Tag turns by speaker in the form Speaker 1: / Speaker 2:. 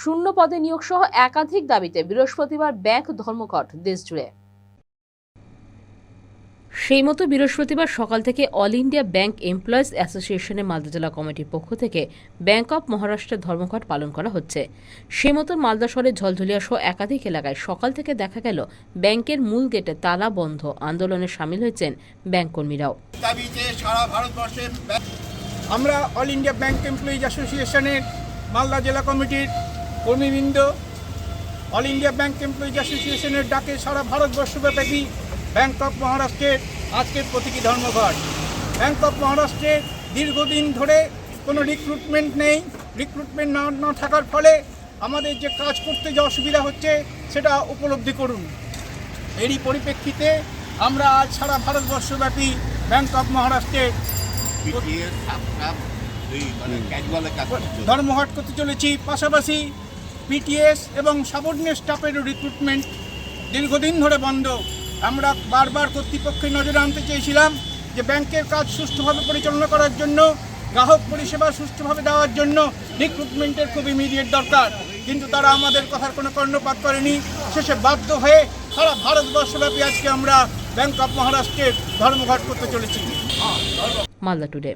Speaker 1: শূন্য পদে নিয়োগ সহ একাধিক দাবিতে বৃহস্পতিবার ব্যাংক ধর্মঘট দেশজুড়ে। সেই মতো বৃহস্পতিবার সকাল থেকে অল ইন্ডিয়া ব্যাংক এমপ্লয়িজ অ্যাসোসিয়েশনের মালদা জেলা কমিটির পক্ষ থেকে ব্যাংক অফ মহারাষ্ট্রের ধর্মঘট পালন করা হচ্ছে। সেই মতো মালদা শহরের ঝলঝলিয়া সহ একাধিক এলাকায় সকাল থেকে দেখা গেল ব্যাংকের মূল গেটে তালা বন্ধ আন্দোলনে সামিল হয়েছেন ব্যাংক কর্মীরাও।
Speaker 2: সারা ভারতবর্ষের
Speaker 3: আমরা অল ইন্ডিয়া ব্যাংক এমপ্লয়িজ অ্যাসোসিয়েশনের মালদা জেলা কমিটির কর্মীবৃন্দ অল ইন্ডিয়া ব্যাংক এমপ্লয়িজ অ্যাসোসিয়েশনের ডাকে সারা ভারতবর্ষব্যাপী ব্যাংক অফ মহারাষ্ট্রের আজকের প্রতীকী ধর্মঘট। ব্যাংক অফ মহারাষ্ট্রের দীর্ঘদিন ধরে কোনো রিক্রুটমেন্ট নেই। রিক্রুটমেন্ট না না থাকার ফলে আমাদের যে কাজ করতে যে অসুবিধা হচ্ছে সেটা উপলব্ধি করুন। এরই পরিপ্রেক্ষিতে আমরা আজ সারা ভারতবর্ষব্যাপী ব্যাংক অফ মহারাষ্ট্রের ধর্মঘট করতে চলেছি। পাশাপাশি পিটিএস এবং সাবর্ডিনেট স্টাফেরও রিক্রুটমেন্ট দীর্ঘদিন ধরে বন্ধ। আমরা বারবার কর্তৃপক্ষের নজরে আনতে চেয়েছিলাম যে ব্যাংকের কাজ সুষ্ঠুভাবে পরিচালনা করার জন্য, গ্রাহক পরিষেবা সুষ্ঠুভাবে দেওয়ার জন্য রিক্রুটমেন্টের খুব ইমিডিয়েট দরকার। কিন্তু তারা আমাদের কথার কোনো কর্ণপাত করেনি। শেষে বাধ্য হয়ে সারা ভারতবর্ষব্যাপী আজকে আমরা ব্যাংক অফ মহারাষ্ট্রের ধর্মঘট করতে চলেছি।
Speaker 1: মালদা টুডে।